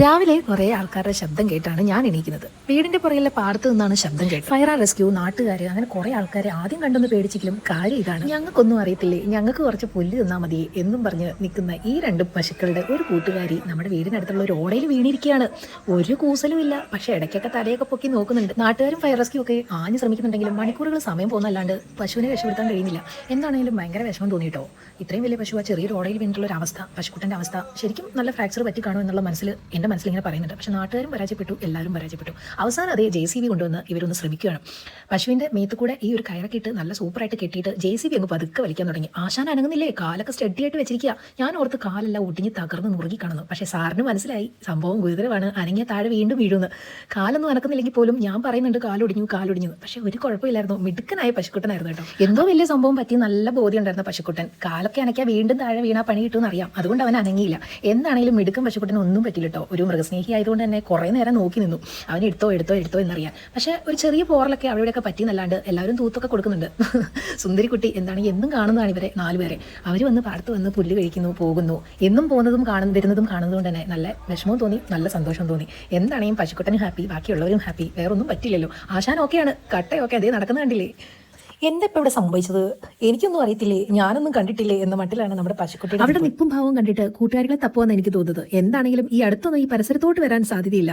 രാവിലെ കുറേ ആൾക്കാരുടെ ശബ്ദം കേട്ടാണ് ഞാൻ എണീക്കുന്നത്. വീടിന്റെ പുറകിലെ പാടത്ത് നിന്നാണ് ശബ്ദം കേട്ടത്. ഫയർ ആൻഡ് റെസ്ക്യൂ നാട്ടുകാർ അങ്ങനെ കുറേ ആൾക്കാരെ ആദ്യം കണ്ടൊന്ന് പേടിച്ചെങ്കിലും കാര്യം ഇതാണ്. ഞങ്ങൾക്കൊന്നും അറിയത്തില്ലേ ഞങ്ങൾക്ക് കുറച്ച് പുല്ല് തിന്നാൽ മതി എന്നും പറഞ്ഞ് നിൽക്കുന്ന ഈ രണ്ട് പശുക്കളുടെ ഒരു കൂട്ടുകാരി നമ്മുടെ വീടിനടുത്തുള്ള ഒരു ഓടയിൽ വീണിരിക്കുകയാണ്. ഒരു കൂസലും ഇല്ല പക്ഷെ ഇടയ്ക്കൊക്കെ തലയൊക്കെ പൊക്കി നോക്കുന്നുണ്ട്. നാട്ടുകാരും ഫയർ റെസ്ക്യൂ ഒക്കെ ആഞ്ഞ് ശ്രമിക്കുന്നുണ്ടെങ്കിലും മണിക്കൂറുകൾ സമയം പോകുന്നല്ലാണ്ട് പശുവിനെ രക്ഷപ്പെടുത്താൻ കഴിയുന്നില്ല. എന്താണെങ്കിലും ഭയങ്കര വിഷമം തോന്നിയിട്ടോ? ഇത്രയും വലിയ പശു ആ ചെറിയൊരു ഓടയിൽ വീണിട്ടുള്ള ഒരു അവസ്ഥ പശുക്കുട്ടന്റെ അവസ്ഥ. ശരിക്കും നല്ല ഫ്രാക്ചർ പറ്റി കാണുമെന്നുള്ള മനസ്സിൽ എന്റെ മനസ്സിൽ ഇങ്ങനെ പറയുന്നുണ്ട്. പക്ഷെ നാട്ടുകാരും പരാജയപ്പെട്ടു എല്ലാവരും പരാജയപ്പെട്ടു. അവസാനം അതേ ജെ സി ബി കൊണ്ടുവന്ന് ഇവരൊന്ന് ശ്രമിക്കുകയാണ്. പശുവിന്റെ മേത്ത് കൂടെ ഈ ഒരു കയറൊക്കെ ഇട്ട് നല്ല സൂപ്പറായിട്ട് കെട്ടിയിട്ട് ജെ സി ബി അങ്ങ് പതുക്കെ വലിക്കാൻ തുടങ്ങി. ആശാൻ അനങ്ങുന്നില്ലേ? കാലൊക്കെ സ്റ്റഡി ആയിട്ട് വെച്ചിരിക്കുക. ഞാൻ ഓർത്ത് കാലെല്ലാം ഒടിഞ്ഞ് തകർന്ന് മുറുകി കാണുന്നു. പക്ഷേ സാറിന് മനസ്സിലായി സംഭവം ഗുരുതരമാണ്. അനങ്ങിയ താഴെ വീണ്ടും വീഴുന്നു. കാലൊന്നും അനക്കുന്നില്ലെങ്കിൽ പോലും ഞാൻ പറയുന്നുണ്ട് കാലൊടിഞ്ഞു കാലൊടിഞ്ഞു. പക്ഷേ ഒരു കുഴപ്പമില്ലായിരുന്നു. മിടുക്കനായ പശുക്കുട്ടനായിരുന്നു കേട്ടോ. എന്തോ വലിയ സംഭവം പറ്റി നല്ല ബോധ്യം ഉണ്ടായിരുന്ന പശുക്കുട്ടൻ. കാലൊക്കെ അനക്കിയാൽ വീണ്ടും താഴെ വീണാ പണി കിട്ടുമെന്ന് അറിയാം അതുകൊണ്ട് അവൻ അനങ്ങിയില്ല. എന്താണെങ്കിലും മിടുക്കൻ പശുക്കുട്ടന് ഒന്നും പറ്റില്ല കേട്ടോ. ഒരു മൃഗസ്നേഹി ആയതുകൊണ്ട് തന്നെ കുറേ നേരം നോക്കി നിന്നു. അവൻ എടുത്തോ എടുത്തോ എടുത്തോ എന്നറിയാം പക്ഷേ ഒരു ചെറിയ പോറലൊക്കെ അവിടെ ഇവിടെയൊക്കെ പറ്റിയെന്നല്ലാണ്ട് എല്ലാവരും തൂത്തൊക്കെ കൊടുക്കുന്നുണ്ട്. സുന്ദരിക്കുട്ടി എന്താണ് എന്നും കാണുന്നതാണ് ഇവരെ നാലുപേരെ. അവർ വന്ന് പാടത്ത് വന്ന് പുല്ല് കഴിക്കുന്നു പോകുന്നു. എന്നും പോകുന്നതും കാണുന്ന വരുന്നതും കാണുന്നതുകൊണ്ട് തന്നെ നല്ല വിഷമവും തോന്നി നല്ല സന്തോഷം തോന്നി. എന്താണെങ്കിലും പശുക്കുട്ടനും ഹാപ്പി ബാക്കിയുള്ളവരും ഹാപ്പി വേറൊന്നും പറ്റില്ലല്ലോ ആശാൻ ഓക്കെയാണ് കട്ടയൊക്കെ അതേ നടക്കുന്ന കണ്ടില്ലേ? എന്താ ഇപ്പൊ ഇവിടെ സംഭവിച്ചത്? എനിക്കൊന്നും അറിയത്തില്ലേ? ഞാനൊന്നും കണ്ടിട്ടില്ലേ എന്ന മട്ടിലാണ് നമ്മുടെ പശുക്കുട്ടി അവിടെ നിപ്പും ഭാവവും കണ്ടിട്ട് കൂട്ടുകാരികളെ തപ്പുവെന്ന് എനിക്ക് തോന്നുന്നത്. എന്താണെങ്കിലും ഈ അടുത്തൊന്നും ഈ പരിസരത്തോട്ട് വരാൻ സാധ്യതയില്ല.